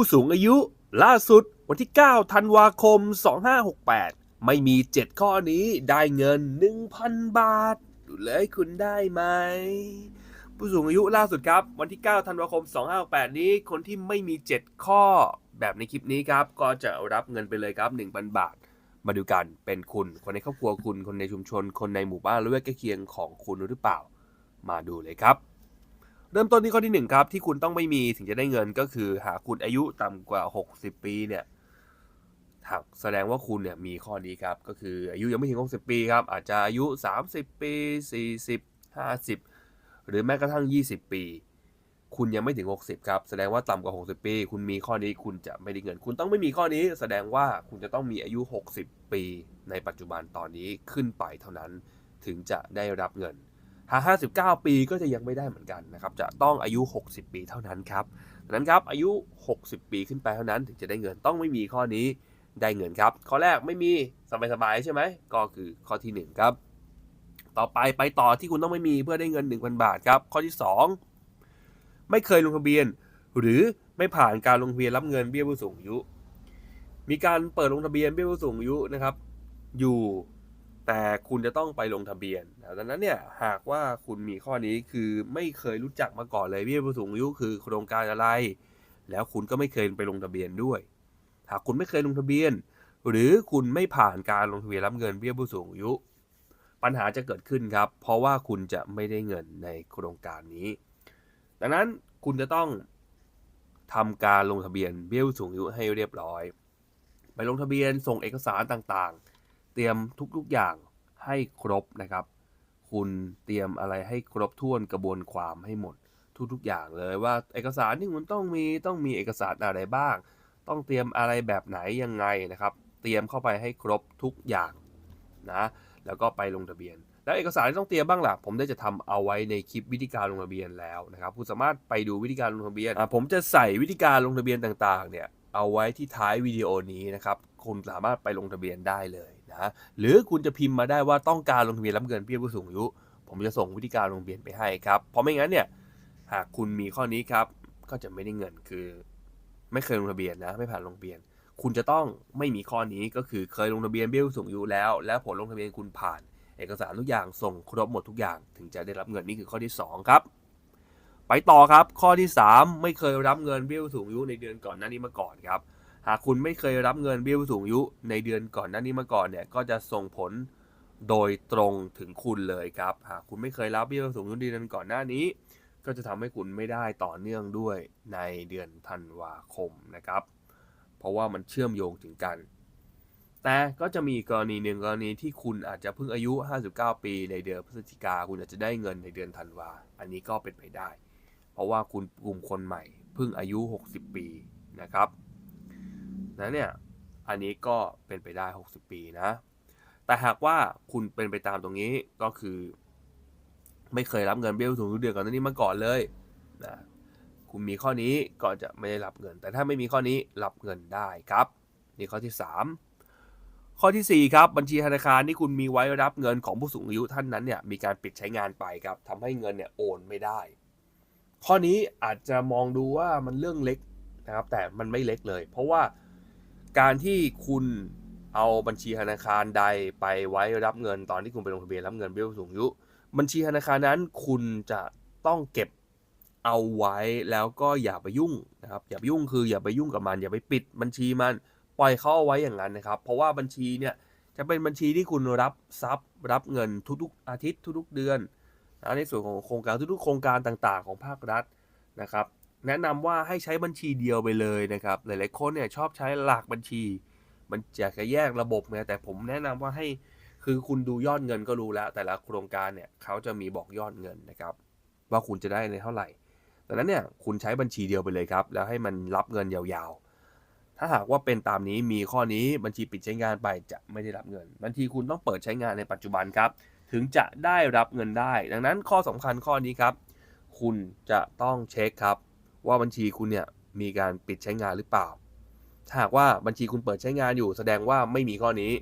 ผู้สูงอายุ ล่าสุดวันที่ 9 ธันวาคม 2568 ไม่มี 7 ข้อนี้ได้เงิน 1,000 บาท ดูเลยคุณได้ไหม ผู้สูงอายุล่าสุดครับ วันที่ 9 ธันวาคม 2568 นี้ คนที่ไม่มี 7 ข้อแบบในคลิปนี้ครับ ก็จะรับเงินไปเลยครับ 1,000 บาท มาดูกันเป็นคุณ คนในครอบครัวคุณ คนในชุมชน คนในหมู่บ้านหรือว่าใกล้เคียงของคุณหรือเปล่า มาดูเลยครับ เริ่มต้นที่ข้อที่หนึ่งครับ ที่คุณต้องไม่มีถึงจะได้เงินก็คือ หากคุณอายุต่ำกว่า 60 ปีเนี่ยหากแสดงว่าคุณเนี่ยมีข้อนี้ครับ ก็คืออายุยังไม่ถึง 60 ปีครับ อาจจะอายุ 30 ปี 40 50 หรือแม้กระทั่ง 20 ปี คุณยังไม่ถึง 60 ครับ แสดงว่าต่ำกว่า 60 ปี คุณมีข้อนี้คุณจะไม่ได้เงิน คุณต้องไม่มีข้อนี้ แสดงว่าคุณจะต้องมีอายุ 60 ปี ในปัจจุบันตอนนี้ขึ้นไปเท่านั้นถึงจะได้รับเงิน ถ้า59 ปีก็จะยังไม่ได้เหมือนกันนะครับ จะต้องอายุ 60 ปีเท่านั้นครับดังนั้นครับ อายุ 60 ปีขึ้นไปเท่านั้นถึงจะได้เงินต้องไม่มีข้อนี้ได้เงินครับ ข้อแรกไม่มีสบายๆใช่ไหม ก็คือข้อที่ 1 ครับ ต่อไปไปต่อที่คุณต้องไม่มีเพื่อได้เงิน 1,000 บาทครับ ข้อที่ 2 ไม่เคยลงทะเบียน หรือไม่ผ่านการลงทะเบียนรับเงินเบี้ยผู้สูงอายุ มีการเปิดลงทะเบียนเบี้ยผู้สูงอายุนะครับ อยู่ แต่คุณจะต้องไปลงทะเบียนดังนั้นเนี่ยหากว่าคุณมีข้อนี้คือไม่เคยรู้จักมาก่อนเลยเบี้ยผู้สูงอายุคือโครงการอะไร แล้วคุณก็ไม่เคยไปลงทะเบียนด้วย หากคุณไม่เคยลงทะเบียน หรือคุณไม่ผ่านการลงทะเบียนรับเงินเบี้ยผู้สูงอายุ ปัญหาจะเกิดขึ้นครับ เพราะว่าคุณจะไม่ได้เงินในโครงการนี้ ดังนั้นคุณจะต้องทำการลงทะเบียนเบี้ยผู้สูงอายุให้เรียบร้อย ไปลงทะเบียนส่งเอกสารต่างๆ เตรียมทุกๆอย่างให้ครบนะครับ คุณเตรียมอะไรให้ครบถ้วนกระบวนความให้หมดทุกๆอย่างเลยว่าเอกสารที่คุณต้องมีต้องมีเอกสารอะไรบ้าง ต้องเตรียมอะไรแบบไหนยังไงนะครับ เตรียมเข้าไปให้ครบทุกอย่างนะแล้วก็ไปลงทะเบียน แล้วเอกสารที่ต้องเตรียมบ้างล่ะผมได้จะทำเอาไว้ในคลิปวิธีการลงทะเบียนแล้วนะครับคุณสามารถไปดูวิธีการลงทะเบียนผมจะใส่วิธีการลงทะเบียนต่างๆเนี่ยเอาไว้ที่ท้ายวิดีโอนี้นะครับคุณสามารถไปลงทะเบียนได้เลย หรือคุณจะพิมพ์มาได้ว่าต้องการลงทะเบียนรับเงินเบี้ยผู้สูงอายุ ผมจะส่งวิธีการลงทะเบียนไปให้ครับ เพราะไม่งั้นเนี่ยหากคุณมีข้อนี้ครับ ก็จะไม่ได้เงินคือ ไม่เคยลงทะเบียนนะ ไม่ผ่านลงทะเบียน คุณจะต้องไม่มีข้อนี้ก็คือเคยลงทะเบียนเบี้ยผู้สูงอายุแล้ว แล้วผลลงทะเบียนคุณผ่าน เอกสารทุกอย่างส่งครบหมดทุกอย่างถึงจะได้รับเงินนี่คือข้อที่ 2 ครับ ไปต่อครับ ข้อที่ 3 ไม่เคยรับเงินเบี้ยผู้สูงอายุในเดือนก่อนหน้านี้มาก่อนครับ หากคุณไม่เคยรับเงินเบี้ยผู้สูงอายุในเดือนก่อนหน้านี้มาก่อนเนี่ยก็จะส่งผลโดยตรงถึงคุณเลยครับ หากคุณไม่เคยรับเบี้ยผู้สูงอายุในเดือนก่อนหน้านี้ ก็จะทำให้คุณไม่ได้ต่อเนื่องด้วยในเดือนธันวาคมนะครับ เพราะว่ามันเชื่อมโยงถึงกัน แต่ก็จะมีกรณีหนึ่งกรณีที่คุณอาจจะเพิ่งอายุ 59 ปีในเดือนพฤศจิกาคุณอาจจะได้เงินในเดือนธันวา อันนี้ก็เป็นไปได้ เพราะว่าคุณกลุ่มคนใหม่เพิ่งอายุ 60 ปีนะครับ นั้นเนี่ยอันนี้ก็เป็นไปได้ 60 ปีนะ แต่หากว่าคุณเป็นไปตามตรงนี้ก็คือ ไม่เคยรับเงินเบี้ยผู้สูงอายุเดือนก่อนหน้านี้มาก่อนเลยนะคุณมีข้อนี้ก็จะไม่ได้รับเงิน แต่ถ้าไม่มีข้อนี้รับเงินได้ครับ นี่ข้อที่ 3 ข้อทีสี่4 ครับบัญชีธนาคารที่คุณมีไว้รับเงินของผู้สูงอายุท่านนั้นเนี่ยมีการปิดใช้งานไปครับทำให้เงินเนี่ยโอนไม่ได้ ข้อนี้อาจจะมองดูว่ามันเรื่องเล็กนะครับแต่มันไม่เล็กเลย เพราะว่า การที่คุณเอาบัญชีธนาคารใดไปไว้รับเงินตอนที่คุณไปลงทะเบียนรับเงินเบี้ยผู้สูงอายุ บัญชีธนาคารนั้นคุณจะต้องเก็บเอาไว้แล้วก็อย่าไปยุ่งนะครับ อย่าไปยุ่งคืออย่าไปยุ่งกับมัน อย่าไปปิดบัญชีมันปล่อยเขาเอาไว้อย่างนั้นนะครับ เพราะว่าบัญชีเนี่ยจะเป็นบัญชีที่คุณรับทรัพย์รับเงินทุกๆอาทิตย์ทุกๆเดือนนะในส่วนของโครงการทุกๆ โครงการต่างๆ ของภาครัฐนะครับ แนะนำว่าให้ใช้บัญชีเดียวไปเลยนะครับ หลายๆคนเนี่ยชอบใช้หลักบัญชี มันจะแยกระบบไงแต่ผมแนะนำว่าให้คือคุณดูยอดเงินก็รู้แล้ว แต่ละโครงการเนี่ยเขาจะมีบอกยอดเงินนะครับ ว่าคุณจะได้ในเท่าไหร่ดังนั้นเนี่ยคุณใช้บัญชีเดียวไปเลยครับ แล้วให้มันรับเงินยาวๆ ถ้าหากว่าเป็นตามนี้มีข้อนี้บัญชีปิดใช้งานไปจะไม่ได้รับเงิน บัญชีคุณต้องเปิดใช้งานในปัจจุบันครับ ถึงจะได้รับเงินได้ ดังนั้นข้อสำคัญข้อนี้ครับ คุณจะต้องเช็คครับ ว่าบัญชีคุณเนี่ยมีการปิดใช้งานหรือเปล่า ถ้าหากว่าบัญชีคุณเปิดใช้งานอยู่ แสดงว่าไม่มีข้อนี้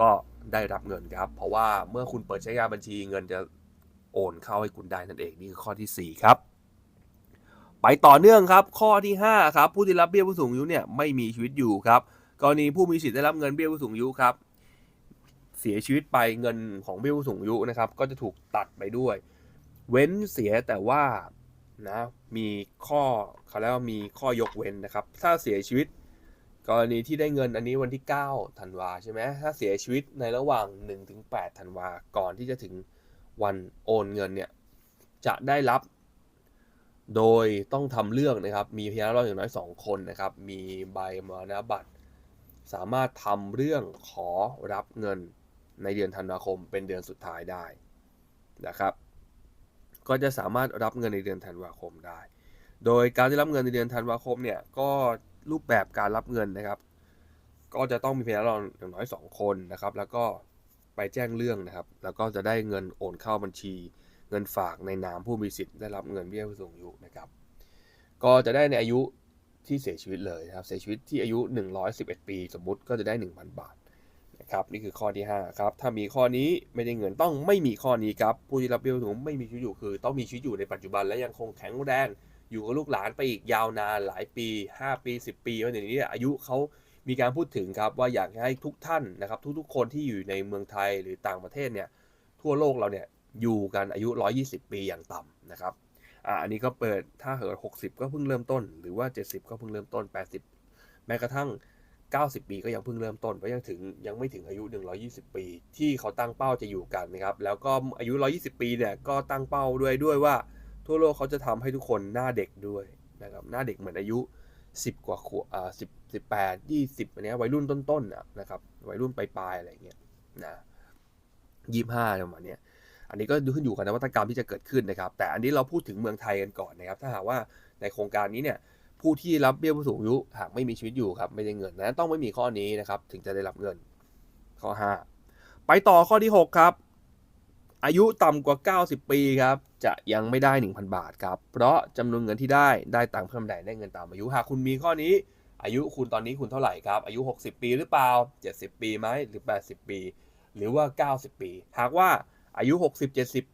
ก็ได้รับเงินครับ เพราะว่าเมื่อคุณเปิดใช้งานบัญชีเงินจะโอนเข้าให้คุณได้นั่นเองนี่คือข้อที่ 4 ครับ ไปต่อเนื่องครับ ข้อที่ 5 ครับ ผู้ที่รับเบี้ยผู้สูงอายุเนี่ยไม่มีชีวิตอยู่ครับกรณีผู้มีสิทธิ์ได้รับเงินเบี้ยผู้สูงอายุครับ เสียชีวิตไปเงินของเบี้ยผู้สูงอายุนะครับ ก็จะถูกตัดไปด้วย เว้นเสียแต่ว่า นะมีข้อเขาเรียกว่ามีข้อยกเว้นนะครับ ถ้าเสียชีวิต กรณีที่ได้เงินอันนี้วันที่9ธันวาใช่ไหมถ้าเสียชีวิตในระหว่าง 1-8ธันวาก่อนที่จะถึงวันโอนเงินเนี่ยจะได้รับโดยต้องทำเรื่องนะครับ มีพยานรับรองอย่างน้อย 2 คนนะครับ มีใบมรณบัตร สามารถทำเรื่องขอรับเงินในเดือนธันวาคมเป็นเดือนสุดท้ายได้นะครับ ก็จะสามารถรับเงินในเดือนธันวาคมได้ โดยการได้รับเงินในเดือนธันวาคมเนี่ยก็รูปแบบการรับเงินนะครับ ก็จะต้องมีพนรับรองอย่างน้อย 2 คนนะครับ แล้วก็ไปแจ้งเรื่องนะครับ แล้วก็จะได้เงินโอนเข้าบัญชี เงินฝากในนามผู้มีสิทธิ์ได้รับเงินเบี้ยผู้สูงอายุนะครับ ก็จะได้ในอายุที่เสียชีวิตเลยนะครับ เสียชีวิตที่อายุ 111 ปี สมมุติก็จะได้ 1,000 บาท ครับนี่คือข้อที่5ครับถ้ามีข้อนี้ไม่ได้เงินต้องไม่มีข้อนี้ครับผู้ที่รับเบี้ยสูงไม่มีชีวิตอยู่คือ ต้องมีชีวิตอยู่ในปัจจุบันและยังคงแข็งแรงอยู่กับลูกหลานไปอีกยาวนานหลายปี 5 ปี 10 ปีเพราะเดี๋ยวนี้อายุเขามีการพูดถึงครับว่าอยากให้ทุกท่านนะครับ ทุกๆ คนที่อยู่ในเมืองไทยหรือต่างประเทศเนี่ยทั่วโลกเราเนี่ยอยู่กันอายุ 120 ปีอย่างต่ำนะครับอ่าอันนี้ก็เปิดถ้าเกิด60 ก็เพิ่งเริ่มต้น หรือว่า 70 ก็เพิ่งเริ่มต้น 80 แม้กระทั่ง 90 ปีก็ยังเพิ่งเริ่มต้นเพราะยังถึงยังไม่ถึงอายุ 120 ปี ที่เขาตั้งเป้าจะอยู่กันนะครับ แล้วก็อายุ 120 ปีเนี่ยก็ตั้งเป้าด้วยด้วยว่า ทั่วโลกเขาจะทำให้ทุกคนหน้าเด็กด้วยนะครับหน้าเด็กเหมือนอายุ 10 กว่าขวบอ่า10 18 20อันเนี้ยวัยรุ่นต้นๆนะนะครับวัยรุ่นปลายๆอะไรเงี้ยนะ25ประมาณเนี้ยอันนี้ก็ดูขึ้นอยู่กับนวัตกรรมที่จะเกิดขึ้นนะครับ แต่อันนี้เราพูดถึงเมืองไทยกันก่อนนะครับ ถ้าหากว่าในโครงการนี้เนี่ย ผู้ที่รับเบี้ยผู้สูงอายุหากไม่มีชีวิตอยู่ครับไม่ได้เงินนะต้องไม่มีข้อนี้นะครับ ถึงจะได้รับเงิน ข้อ 5 ไปต่อข้อที่ 6 ครับ อายุต่ำกว่า 90 ปีครับ จะยังไม่ได้ 1,000 บาทครับ เพราะจำนวนเงินที่ได้ได้ตามเพิ่มใดได้เงินตามอายุหากคุณมีข้อนี้ อายุคุณตอนนี้คุณเท่าไหร่ครับ อายุ 60 ปีหรือเปล่า 70 ปีไหมหรือ 80 ปี หรือว่า 90 ปี หากว่าอายุ 60 70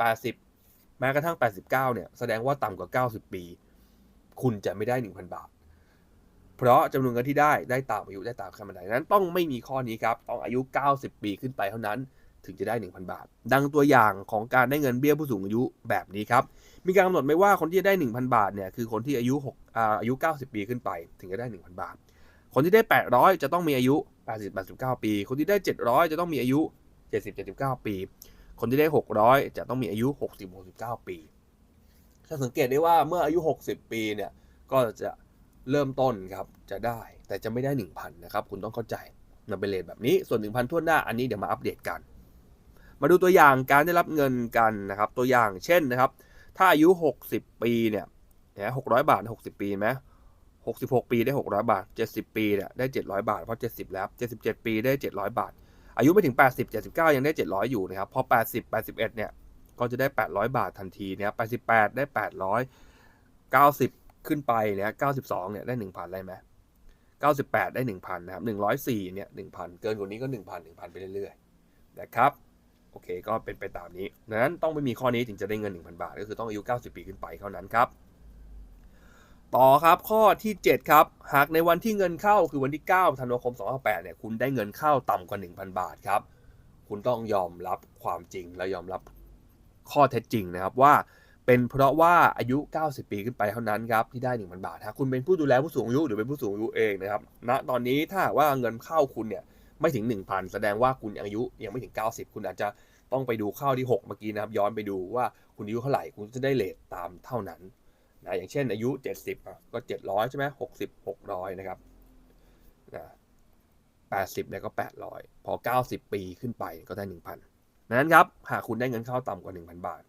80 แม้กระทั่ง 89 เนี่ยแสดงว่าต่ำกว่า 90 ปี คุณจะไม่ได้ 1,000 บาท เพราะจำนวนเงินที่ได้ได้ตามอายุได้ตามขั้นบันไดนั้น ต้องไม่มีข้อนี้ครับ ต้องอายุ 90 ปีขึ้นไปเท่านั้น ถึงจะได้ 1,000 บาท ดังตัวอย่างของการได้เงินเบี้ยผู้สูงอายุแบบนี้ครับ มีการกำหนดไว้ว่าคนที่จะได้ 1,000 บาทเนี่ยคือคนที่อายุ6อาอายุ 90 ปีขึ้นไป ถึงจะได้ 1,000 บาท คนที่ได้ 800 จะต้องมีอายุ 80 89 ปี คนที่ได้ 700 จะต้องมีอายุ 70 79 ปี คนที่ได้ 600 จะต้องมีอายุ 60 69 ปี ถ้าสังเกตได้ว่าเมื่ออายุ 60 ปีเนี่ยก็จะเริ่มต้นครับจะได้แต่จะไม่ได้ 1,000นะครับคุณต้องเข้าใจมันเป็นเลทแบบนี้ส่วน 1,000ทั่วหน้าอันนี้เดี๋ยวมาอัปเดตกัน มาดูตัวอย่างการได้รับเงินกันนะครับ ตัวอย่างเช่นนะครับ ถ้าอายุ 60 ปีเนี่ยนะ600บาท 60 ปีไหม66 ปีได้ 600 บาท 70 ปีเนี่ยได้ 700 บาท เพราะ 70 แล้ว 77 ปีได้ 700 บาท อายุไม่ถึง 80 79 ยังได้ 700 อยู่นะครับ พอ 80 81 เนี่ย ก็จะได้ 800 บาททันทีเนะครับ88 ได้ 800 90 ขึ้นไปเนี่ย92เนี่ยได้ 1,000ได้ไหม98 ได้ 1,000นะครับ104เนี่ย1,000 เกินกว่านี้ก็ 1,000 1,000 ไปเรื่อยๆนะครับโอเคก็เป็นไปตามนี้ดังนั้นต้องไม่มีข้อนี้ถึงจะได้เงิน 1,000 บาท ก็คือต้องอายุ 90 ปีขึ้นไปเท่านั้นครับต่อครับข้อที่ 7 ครับ หากในวันที่เงินเข้าคือวันที่ 9 ธันวาคม 2008เนี่ยคุณได้เงินเข้าต่ำกว่า 1,000 บาทครับ คุณต้องยอมรับความจริงและยอมรับ ข้อเท็จจริงนะครับว่าเป็นเพราะว่าอายุ 90 ปีขึ้นไปเท่านั้นครับที่ได้ 1,000 บาทถ้าคุณเป็นผู้ดูแลผู้สูงอายุหรือเป็นผู้สูงอายุเองนะครับณตอนนี้ถ้าว่าเงินเข้าคุณเนี่ยไม่ถึง 1,000 แสดงว่าคุณอายุยังไม่ถึง 90 คุณอาจจะต้องไปดูเข้าที่ 6 เมื่อกี้นะครับย้อนไปดูว่าคุณอายุเท่าไหร่คุณจะได้เลทตามเท่านั้นนะอย่างเช่นอายุ 70 ก็ 700 ใช่ไหม60 600 นะครับนะ80เนี่ยก็ 800 พอ 90 ปีขึ้นไปก็ได้ 1,000 ดังนั้นครับ หากคุณได้เงินเข้าต่ำกว่า 1,000 บาท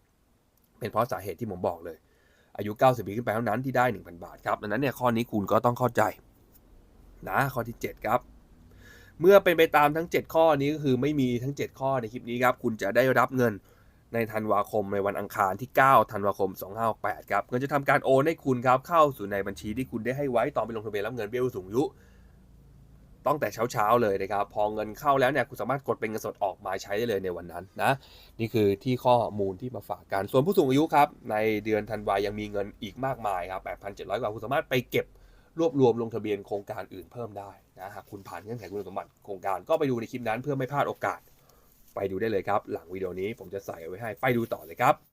เป็นเพราะสาเหตุที่ผมบอกเลย อายุ 90 ปีขึ้นไปเท่านั้นที่ได้ 1,000 บาทครับดังนั้นเนี่ยข้อนี้คุณก็ต้องเข้าใจนะข้อที่ 7 ครับ เมื่อเป็นไปตามทั้ง 7 ข้อนี้ก็คือไม่มีทั้ง 7 ข้อในคลิปนี้ครับคุณจะได้รับเงินในธันวาคมในวันอังคารที่ 9 ธันวาคม 2568 ครับเงินจะทำการโอนให้คุณครับเข้าสู่ในบัญชีที่คุณได้ให้ไว้ตอนไปลงทะเบียนรับเงินเบี้ยผู้สูงอายุ ต้องแต่เช้าๆเลยนะครับ พอเงินเข้าแล้วเนี่ยคุณสามารถกดเป็นเงินสดออกมาใช้ได้เลยในวันนั้นนะนี่คือที่ข้อมูลที่มาฝากกันส่วนผู้สูงอายุครับ ในเดือนธันวายังมีเงินอีกมากมายครับ 8,700 กว่าคุณสามารถไปเก็บรวบรวมลงทะเบียนโครงการอื่นเพิ่มได้นะหากคุณผ่านเงื่อนไขคุณสมบัติโครงการก็ไปดูในคลิปนั้นเพื่อไม่พลาดโอกาส ไปดูได้เลยครับ หลังวิดีโอนี้ผมจะใส่ไว้ให้ไปดูต่อเลยครับ